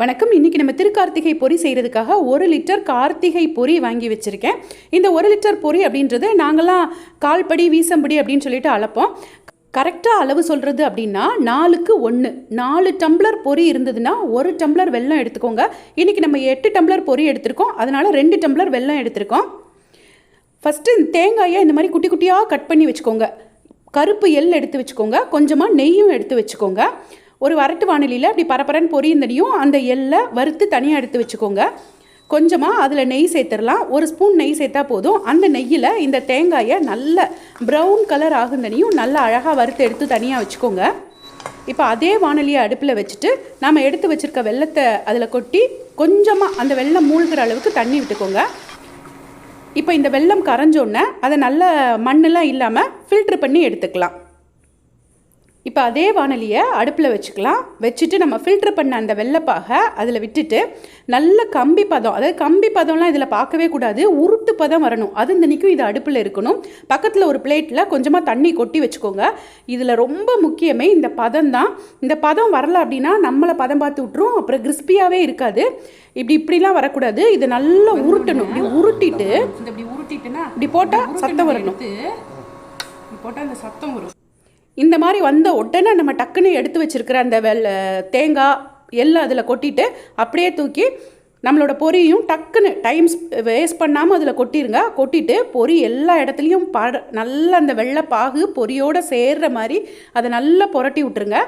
வணக்கம். இன்றைக்கி நம்ம திருக்கார்த்திகை பொரி செய்கிறதுக்காக ஒரு லிட்டர் கார்த்திகை பொரி வாங்கி வச்சுருக்கேன். இந்த ஒரு லிட்டர் பொரி அப்படின்றது நாங்களாம் கால்படி வீசம்படி அப்படின்னு சொல்லிட்டு அளப்போம். கரெக்டாக அளவு சொல்கிறது அப்படின்னா நாலுக்கு ஒன்று நாலு டம்ளர் பொரி இருந்ததுன்னா ஒரு டம்ளர் வெல்லம் எடுத்துக்கோங்க. இன்றைக்கி நம்ம எட்டு டம்ளர் பொரி எடுத்திருக்கோம். அதனால் ரெண்டு டம்ளர் வெல்லம் எடுத்திருக்கோம். ஃபஸ்ட்டு தேங்காயை இந்த மாதிரி குட்டி குட்டியாக கட் பண்ணி வச்சுக்கோங்க. கருப்பு எள் எடுத்து வச்சுக்கோங்க. கொஞ்சமாக நெய்யும் எடுத்து வச்சுக்கோங்க. ஒரு வரட்டு வானிலையில் அப்படி பரபரன்னு பொரியுந்தனையும் அந்த எள்ளை வறுத்து தனியாக எடுத்து வச்சுக்கோங்க. கொஞ்சமாக அதில் நெய் சேர்த்துடலாம். ஒரு ஸ்பூன் நெய் சேர்த்தா போதும். அந்த நெய்யில் இந்த தேங்காயை நல்ல ப்ரௌன் கலர் ஆகுந்தனையும் நல்லா அழகாக வறுத்து எடுத்து தனியாக வச்சுக்கோங்க. இப்போ அதே வானொலியை அடுப்பில் வச்சுட்டு நாம் எடுத்து வச்சுருக்க வெள்ளத்தை அதில் கொட்டி கொஞ்சமாக அந்த வெள்ளம் மூழ்கிற அளவுக்கு தண்ணி விட்டுக்கோங்க. இப்போ இந்த வெள்ளம் கரைஞ்சோன்னே அதை நல்ல மண்ணெல்லாம் இல்லாமல் ஃபில்ட்ரு பண்ணி எடுத்துக்கலாம். இப்போ அதே வானலியை அடுப்பில் வச்சுக்கலாம். வச்சுட்டு நம்ம ஃபில்ட்ரு பண்ண அந்த வெள்ளைப்பாக அதில் விட்டுட்டு நல்ல கம்பி பதம் அதாவது கம்பி பதம்லாம் இதில் பார்க்கவே கூடாது. உருட்டு பதம் வரணும். அது நிற்கும் இது அடுப்பில் இருக்கணும். பக்கத்தில் ஒரு பிளேட்டில் கொஞ்சமாக தண்ணி கொட்டி வச்சுக்கோங்க. இதில் ரொம்ப முக்கியமே இந்த பதம் தான் இந்த பதம் வரல அப்படின்னா நம்மளை பதம் பார்த்து விட்ரும் அப்புறம் கிறிஸ்பியாகவே இருக்காது. இப்படி இப்படிலாம் வரக்கூடாது. இது நல்லா உருட்டணும். இப்படி உருட்டிட்டு இப்படி உருட்டிட்டுனா இப்படி போட்டால் சத்தம் வரணும். போட்டால் அந்த சத்தம் வரும். இந்த மாதிரி வந்த உடனே நம்ம டக்குன்னு எடுத்து வச்சிருக்கிற அந்த வெள்ளை தேங்காய் எல்லாம் அதில் கொட்டிட்டு அப்படியே தூக்கி நம்மளோட பொரியும் டக்குன்னு டைம்ஸ் வேஸ்ட் பண்ணாமல் அதில் கொட்டிருங்க. கொட்டிட்டு பொரி எல்லா இடத்துலையும் பட நல்லா அந்த வெள்ளை பாகு பொரியோடு சேர்ற மாதிரி அதை நல்லா புரட்டி விட்டுருங்க.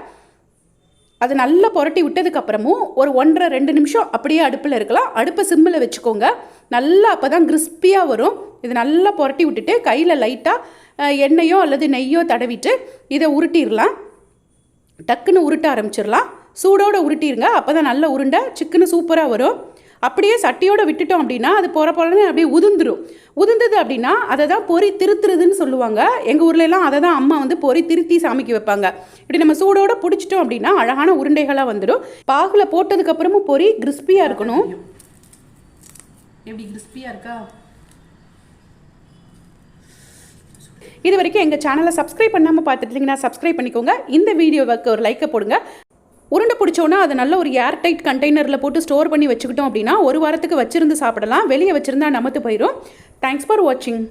அது நல்லா புரட்டி விட்டதுக்கப்புறமும் ஒரு ஒன்றரை ரெண்டு நிமிஷம் அப்படியே அடுப்பில் இருக்கலாம். அடுப்பை சிம்மில் வச்சுக்கோங்க. நல்லா அப்போ தான் கிறிஸ்பியாக வரும். இது நல்லா புரட்டி விட்டுட்டு கையில் லைட்டாக எண்ணெயோ அல்லது நெய்யோ தடவிட்டு இதை உருட்டிடலாம். டக்குன்னு உருட்ட ஆரம்பிச்சிடலாம். சூடோடு உருட்டிடுங்க அப்போ தான் நல்ல உருண்டை சிக்கனு சூப்பராக வரும். அப்படியே சட்டியோடு விட்டுட்டோம் அப்படின்னா அது போகிற போலன்னு அப்படியே உதிர்ந்துடும் உதிர்ந்தது அப்படின்னா அதை தான் பொறி திருத்துறதுன்னு சொல்லுவாங்க. எங்கள் ஊர்ல எல்லாம் அதை தான் அம்மா வந்து பொறி திருத்தி சாமிக்கு வைப்பாங்க. இப்படி நம்ம சூடோட பிடிச்சிட்டோம் அப்படின்னா அழகான உருண்டைகளாக வந்துடும் பாகில் போட்டதுக்கப்புறமும் பொறி கிறிஸ்பியாக இருக்கணும். எப்படி கிறிஸ்பியாக இருக்கா? இது வரைக்கும் எங்கள் சேனலை சப்ஸ்கிரைப் பண்ணாமல் பார்த்துட்டு இருந்தீங்கன்னா சப்ஸ்கிரைப் பண்ணிக்கோங்க. இந்த வீடியோவுக்கு ஒரு லைக்கை போடுங்க. உருண்டை பிடிச்சோன்னா அதை நல்ல ஒரு ஏர் டைட் கண்டெய்னரில் போட்டு ஸ்டோர் பண்ணி வச்சுக்கிட்டோம் அப்படின்னா ஒரு வாரத்துக்கு வச்சுருந்து சாப்பிடலாம். வெளியே வச்சுருந்தா நமத்து போயிடும் தேங்க்ஸ் ஃபார் வாட்சிங்